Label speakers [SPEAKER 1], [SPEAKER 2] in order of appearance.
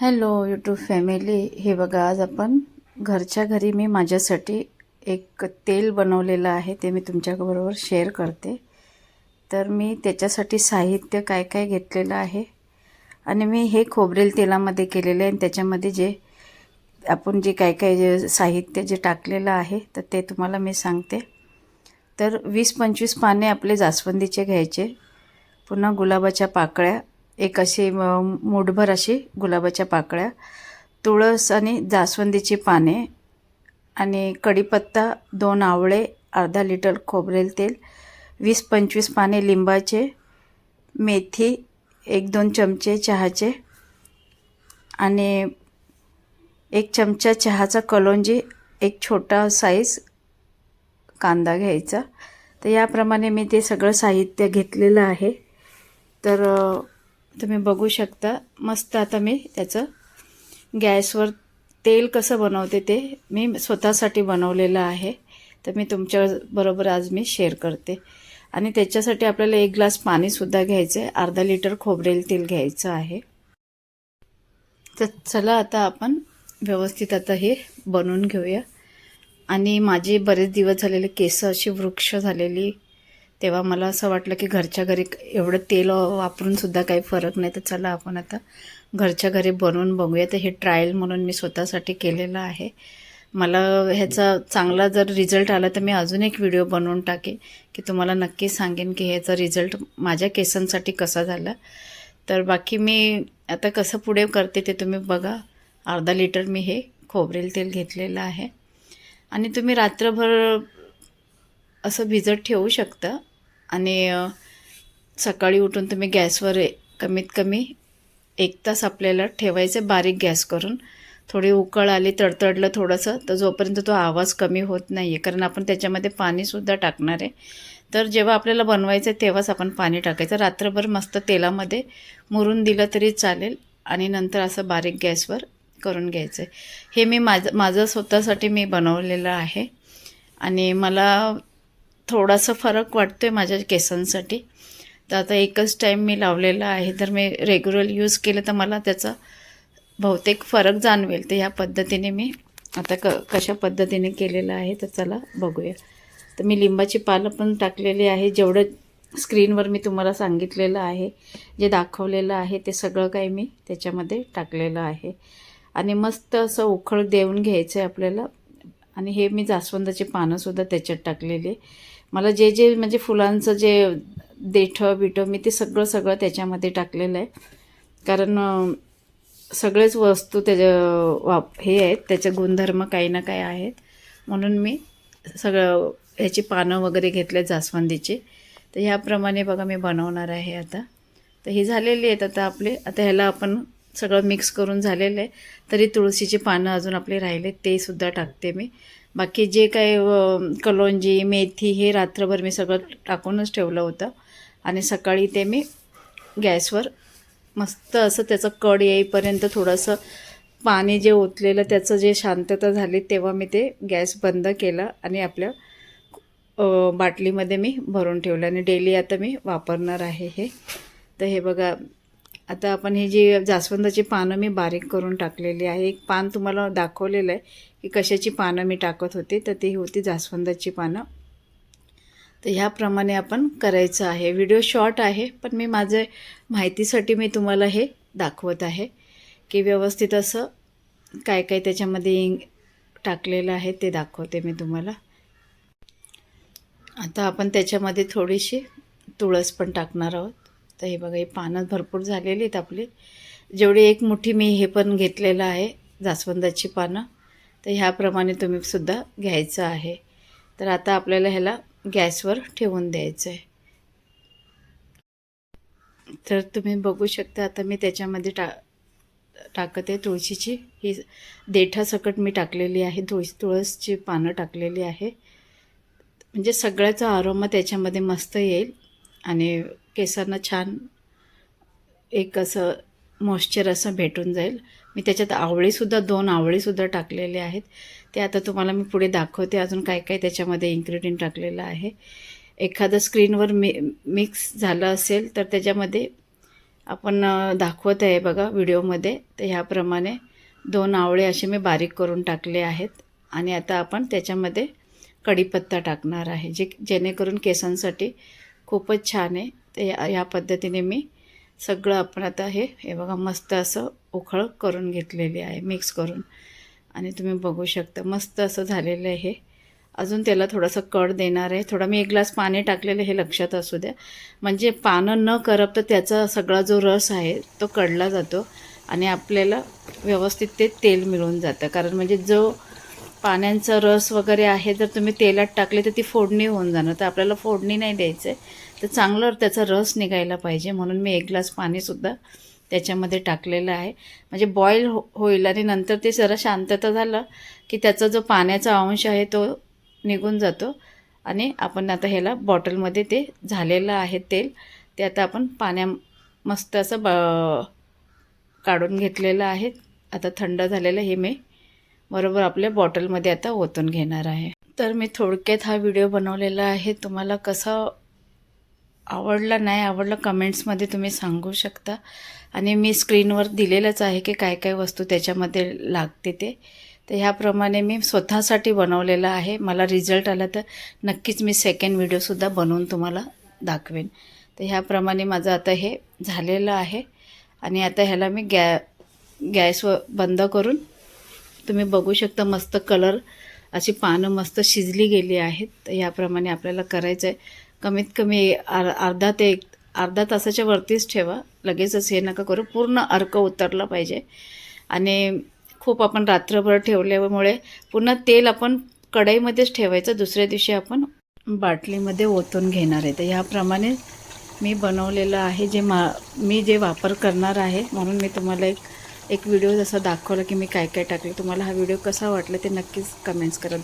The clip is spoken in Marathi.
[SPEAKER 1] हॅलो यूट्यूब फॅमिली हे बघा आज आपण घरच्या घरी मी माझ्यासाठी एक तेल बनवलेलं आहे ते मी तुमच्याबरोबर शेअर करते. तर मी त्याच्यासाठी साहित्य काय काय घेतलेलं आहे आणि मी हे खोबरेल तेलामध्ये केलेले आहे. आणि त्याच्यामध्ये जे आपण जे काय काय जे साहित्य जे टाकलेलं आहे तर ते तुम्हाला मी सांगते. तर वीस पंचवीस पाने आपले जास्वंदीचे घ्यायचे. पुन्हा गुलाबाच्या पाकळ्या एक अशी म- मूठभर अशी गुलाबाच्या पाकळ्या तुळस आणि जास्वंदीची पाने आणि कढीपत्ता दोन आवळे अर्धा लिटर खोबरेल तेल वीस पंचवीस पाने लिंबाचे मेथी एक दोन चमचे चहाचे आणि एक चमचा चहाचा कलोंजी एक छोटा साईज कांदा घ्यायचा. तर याप्रमाणे मी ते सगळं साहित्य घेतलेलं आहे. तर तुम्ही बघू शकता. मस्त आता मी त्याचं गॅसवर तेल कसं बनवते ते मी स्वतःसाठी बनवलेलं आहे. तर मी तुमच्याबरोबर आज मी शेअर करते. आणि त्याच्यासाठी आपल्याला एक ग्लास पाणीसुद्धा घ्यायचं आहे अर्धा लिटर खोबरेल तेल घ्यायचं आहे. तर चला आता आपण व्यवस्थित आता हे बनवून घेऊया. आणि माझे बरेच दिवस झालेले केस अशी वृक्ष झालेली तेव्हा मला असं वाटलं की घरच्या घरी एवढं तेल वापरून सुद्धा काही फरक नाही तर चला आपण आता घरच्या घरी बनवून बघूया. तर हे ट्रायल म्हणून मी स्वतःसाठी केलेलं आहे. मला ह्याचा चांगला जर रिझल्ट आला तर मी अजून एक व्हिडिओ बनवून टाकेन की तुम्हाला नक्की सांगेन की ह्याचा रिझल्ट माझ्या केसांसाठी कसा झाला. तर बाकी मी आता कसं पुढे करते ते तुम्ही बघा. अर्धा लिटर मी हे खोबरेल तेल घेतलेलं आहे. आणि तुम्ही रात्रभर असं भिजत ठेवू शकता. आणि सकाळी उठून तुम्ही गॅसवर कमीत कमी एक तास आपल्याला ठेवायचं बारीक गॅस करून. थोडी उकळ आली तडतडलं थोडंसं तर जोपर्यंत तो आवाज कमी होत नाही आहे कारण आपण त्याच्यामध्ये पाणीसुद्धा टाकणार आहे. तर जेव्हा आपल्याला बनवायचं आहे तेव्हाच आपण पाणी टाकायचं. रात्रभर मस्त तेलामध्ये मुरून दिलं तरी चालेल आणि नंतर असं बारीक गॅसवर करून घ्यायचं आहे हे मी माझं माझं स्वतःसाठी मी बनवलेलं आहे. आणि मला थोडासा फरक वाटतो आहे माझ्या केसांसाठी. तर आता एकच टाईम मी लावलेला आहे. तर मी रेग्युलर यूज केलं तर मला त्याचा बहुतेक फरक जाणवेल. तर ह्या पद्धतीने मी आता क कशा पद्धतीने केलेलं आहे तर चला बघूया. तर मी लिंबाची पालं पण टाकलेली आहे. जेवढं स्क्रीनवर मी तुम्हाला सांगितलेलं आहे जे दाखवलेलं आहे ते सगळं काही मी त्याच्यामध्ये टाकलेलं आहे. आणि मस्त असं उखळ देऊन घ्यायचं आहे आपल्याला. आणि हे मी जास्वंदाची पानंसुद्धा त्याच्यात टाकलेली आहे. मला जे जे म्हणजे फुलांचं जे देठं बिठं मी ते सगळं सगळं त्याच्यामध्ये टाकलेलं आहे. कारण सगळेच वस्तू त्याच्या वाप हे आहेत त्याचे गुणधर्म काही ना काही आहेत. म्हणून मी सगळं ह्याची पानं वगैरे घेतले जास्वंदीची. तर ह्याप्रमाणे बघा मी बनवणार आहे आता. तर ही झालेली आहेत आता आपले. आता ह्याला आपण सगळं मिक्स करून झालेलं आहे. तरी तुळशीची पानं अजून आपले राहिले ते सुद्धा टाकते मी. बाकी जे काही कलोंजी मेथी हे रात्रभर मी सगळं टाकूनच ठेवलं होतं. आणि सकाळी ते मी गॅसवर मस्त असं त्याचं कड येईपर्यंत थोडंसं पाणी जे ओतलेलं त्याचं जे शांतता झाली तेव्हा मी ते गॅस बंद केला आणि आपल्या बाटलीमध्ये मी भरून ठेवलं. आणि डेली आता मी वापरणार आहे हे. तर हे बघा आता आपण ही जी जास्वंदाची पानं मी बारीक करून टाकलेली आहे. एक पान तुम्हाला दाखवलेलं आहे की कशाची पानं मी टाकत होते तर ती होती जास्वंदाची पानं. तर ह्याप्रमाणे आपण करायचं आहे. व्हिडिओ शॉर्ट आहे पण मी माझे माहितीसाठी मी तुम्हाला हे दाखवत आहे की व्यवस्थित असं काय काय त्याच्यामध्ये इंग टाकलेलं आहे ते दाखवते मी तुम्हाला. आता आपण त्याच्यामध्ये थोडीशी तुळस पण टाकणार आहोत. तर हे बघा ही पानं भरपूर झालेली आहेत आपली. जेवढी एक मुठी मी हे पण घेतलेलं आहे जास्वंदाची पानं तर ह्याप्रमाणे तुम्ही सुद्धा घ्यायचं आहे. तर आता आपल्याला ह्याला गॅसवर ठेवून द्यायचं आहे तर तुम्ही बघू शकता आता मी त्याच्यामध्ये टा टाकत आहे तुळशीची. ही देठासकट मी टाकलेली आहे तुळस तुळसची पानं टाकलेली आहे. म्हणजे सगळ्याचा आरोमा त्याच्यामध्ये मस्त येईल. आणि केसांना छान एक असं मॉइश्चर असं भेटून जाईल. मी त्याच्यात आवळीसुद्धा दोन आवळीसुद्धा टाकलेले आहेत. ते आता तुम्हाला मी पुढे दाखवते. अजून काय काय त्याच्यामध्ये इन्ग्रेडियंट टाकलेलं आहे. एखादं स्क्रीनवर मि मिक्स झालं असेल तर त्याच्यामध्ये आपण दाखवत आहे बघा व्हिडिओमध्ये. तर ह्याप्रमाणे दोन आवळे असे मी बारीक करून टाकले आहेत. आणि आता आपण त्याच्यामध्ये कढीपत्ता टाकणार आहे. जे जेणेकरून केसांसाठी खूपच छान आहे. ते या पद्धतीने मी सगळं आपण आता हे हे बघा मस्त असं उखळ करून घेतलेली आहे मिक्स करून. आणि तुम्ही बघू शकता मस्त असं झालेलं आहे हे. अजून त्याला थोडंसं कड देणार आहे. थोडा मी एक ग्लास पाणी टाकलेलं हे लक्षात असू द्या. म्हणजे पानं न करप तर त्याचा सगळा जो रस आहे तो कडला जातो. आणि आपल्याला व्यवस्थित ते तेल मिळून जातं. कारण म्हणजे जो पाण्याचा रस वगैरे आहे जर तुम्ही तेलात टाकले तर ती फोडणी होऊन जाणार. तर आपल्याला फोडणी नाही द्यायचं आहे तर चांगलं त्याचा रस निघायला पाहिजे. म्हणून मी एक ग्लास पाणीसुद्धा त्याच्यामध्ये टाकलेलं आहे. म्हणजे बॉईल हो होईल आणि नंतर ते जरा शांतता झालं की त्याचा जो पाण्याचा अंश आहे तो निघून जातो. आणि आपण आता ह्याला बॉटलमध्ये ते झालेलं आहे तेल. ते आता आपण पाण्या मस्त असं ब काढून घेतलेलं आहे. आता थंड झालेलं हे मी बरोबर आपल्या बॉटलमध्ये आता ओतून घेणार आहे. तर मी थोडक्यात हा व्हिडिओ बनवलेला आहे. तुम्हाला कसा आवडला नाही आवडला कमेंट्समध्ये तुम्ही सांगू शकता. आणि मी स्क्रीनवर दिलेलंच आहे की काय काय वस्तू त्याच्यामध्ये लागते ते. तर ह्याप्रमाणे मी स्वतःसाठी बनवलेलं आहे. मला रिझल्ट आला तर नक्कीच मी सेकंड व्हिडिओसुद्धा बनवून तुम्हाला दाखवेन. तर ह्याप्रमाणे माझं आता हे झालेलं आहे. आणि आता ह्याला मी गॅ गॅसवर बंद करून तुम्ही बघू शकता मस्त कलर. अशी पानं मस्त शिजली गेली आहेत. तर याप्रमाणे आपल्याला करायचं आहे कमीत कमी अर अर्धा ते एक अर्धा तासाच्या वरतीच ठेवा. लगेचच हे नका करू. पूर्ण अर्क उतरला पाहिजे. आणि खूप आपण रात्रभर ठेवल्यामुळे पुन्हा तेल आपण कढईमध्येच ठेवायचं. दुसऱ्या दिवशी आपण बाटलीमध्ये ओतून घेणार आहे. तर ह्याप्रमाणे मी बनवलेलं आहे जे मा मी जे वापर करणार आहे. म्हणून मी तुम्हाला एक एक व्हिडिओ जसा दाखवला की मी काय काय टाकले तुम्हाला हा व्हिडिओ कसा वाटला ते नक्कीच कमेंट्स करा.